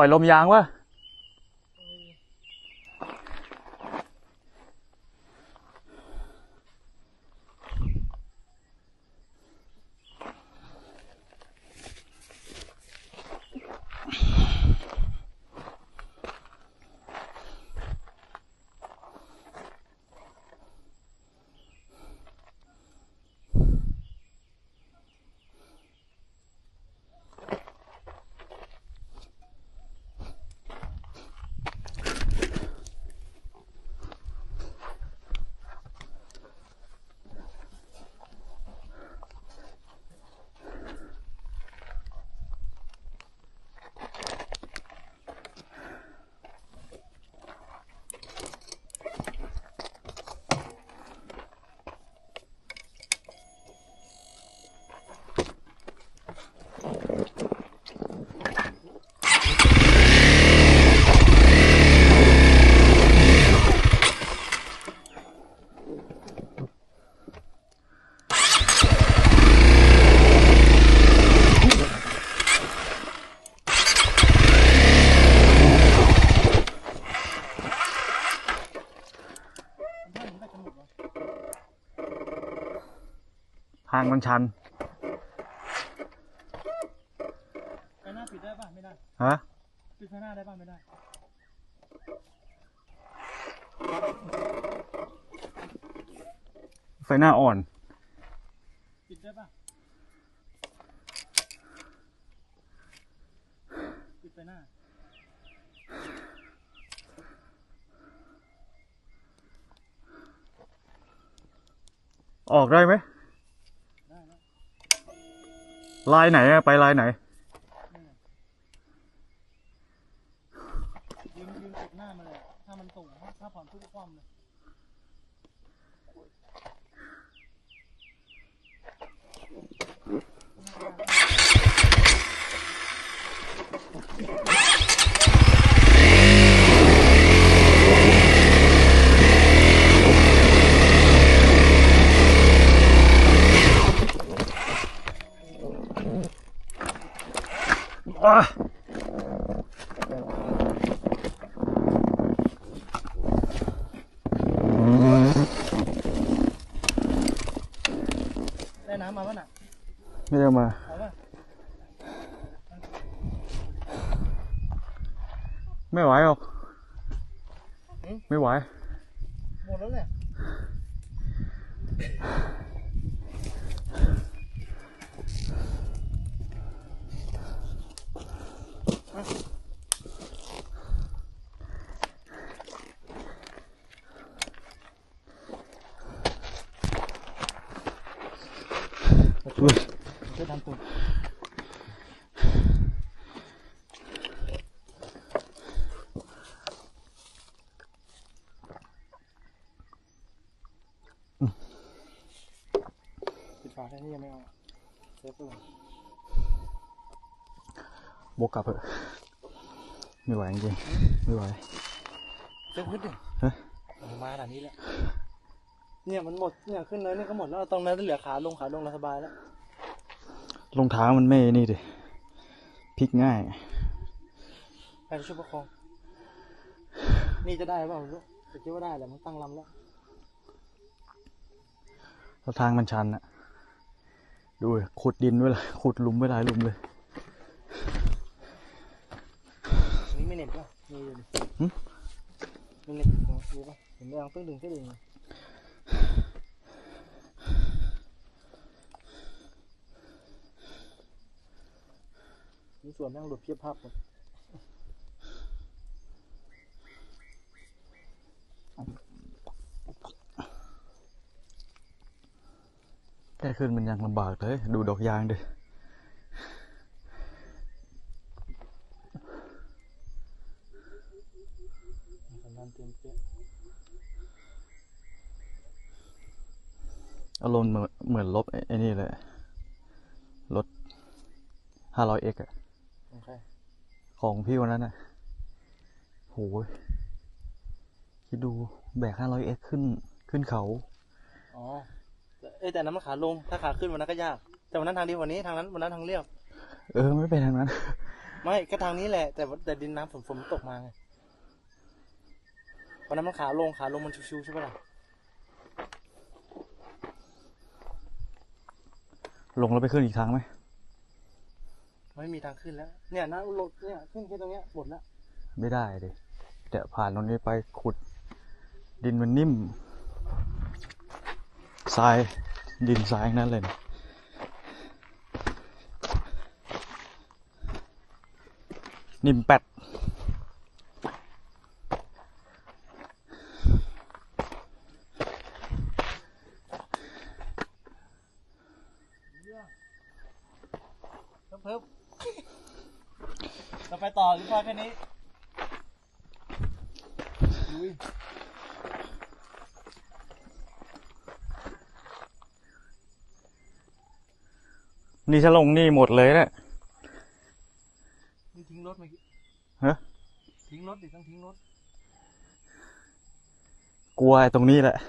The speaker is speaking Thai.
ปล่อยลมยางวะ ทางมันชันไฟหน้าปิดได้ป่ะไม่ได้ฮะปิดไฟหน้าได้ป่ะไม่ได้ไฟหน้าอ่อน ปิดได้ป่ะปิดไฟหน้าออกได้ไหม ลายไหนอะไปลายไหนยืนยืนติดหน้ามาเลย ถ้ามันสูงถ้าถ้าผ่อนทุกความเลย อะ ได้น้ำมาป่ะน่ะ ไม่ได้เอามาเอา ป่ะไม่ไหวหรอกไม่ไหวหมดแล้วแหละช่วยทำปุ่นปิดฝาแค่นี้ยังไม่เอาเซฟไปก่อนบกกลับเถอะไม่ไหวจริงๆไม่ไหวเซฟขึ้นดิฮะเอามาขนาดนี้แล้วเนี่ยมันหมดเนี่ยขึ้นเลยนี่ก็หมดแล้วตรงนั้นเหลือขาลงขาลงเราสบายแล้ว รองเท้ามันไม่นี่ดิพลิกง่ายไปช่วยประคอง นี่จะได้เปล่าลูกแต่คิดว่าได้แหละมันตั้งลำแล้วแล้วทางมันชันอะดูดิขุดดินไว้เลยขุดหลุมไว้หลายหลุมเลย นี่ไม่เน็ตป่ะมีอยู่ดิหึ มีเน็ตอยู่มีป่ะเห็นไหมยังตึ้งดึงแค่ดึง ส่วนแม่งหลุดเพียบภาพหมดแค่ขึ้นมันยังลำบากเลย ดูดอกยางดิอารมณ์เหมือนเหมือนรถไอ้นี่เลย รถ 500x อะโอเค ของพี่วันนั้นอะโหยคิดดูแบก 500x ขึ้นขึ้นเขา อ๋อแต่เอ้ยแต่นั้นมันขาลง ถ้าขาขึ้นวันนั้นก็ยาก แต่วันนั้นทางดีกว่านี้ทางนั้นวันนั้นทางเรียบ เออไม่เป็นทางนั้น ไม่ก็ทางนี้แหละ แต่ว่าแต่ดินน้ำฝนฝนมันตกมาไง วันนั้นมันขาลงขาลงมันชิวๆใช่ปะล่ะ ลงแล้วไปขึ้นอีกทางไหม ไม่มีทางขึ้นแล้ว เนี่ยน้ำลดเนี่ยขึ้นแค่ตรงเนี้ยหมดแล้วไม่ได้ดิเดี๋ยวผ่านตรงนี้ไปขุด ดินมันนิ่มทรายดินทรายนั่นเลยนะนิ่มแปด เพิ่มเพิ่มเรา ไปต่อหรือพอแค่นี้อุ้ยนี่ถ้าลงนี่หมดเลยนะมึงทิ้งรถเมื่อกี้ฮะทิ้งรถดิต้องทิ้งรถ กลัวไอ้ตรงนี้แหละเ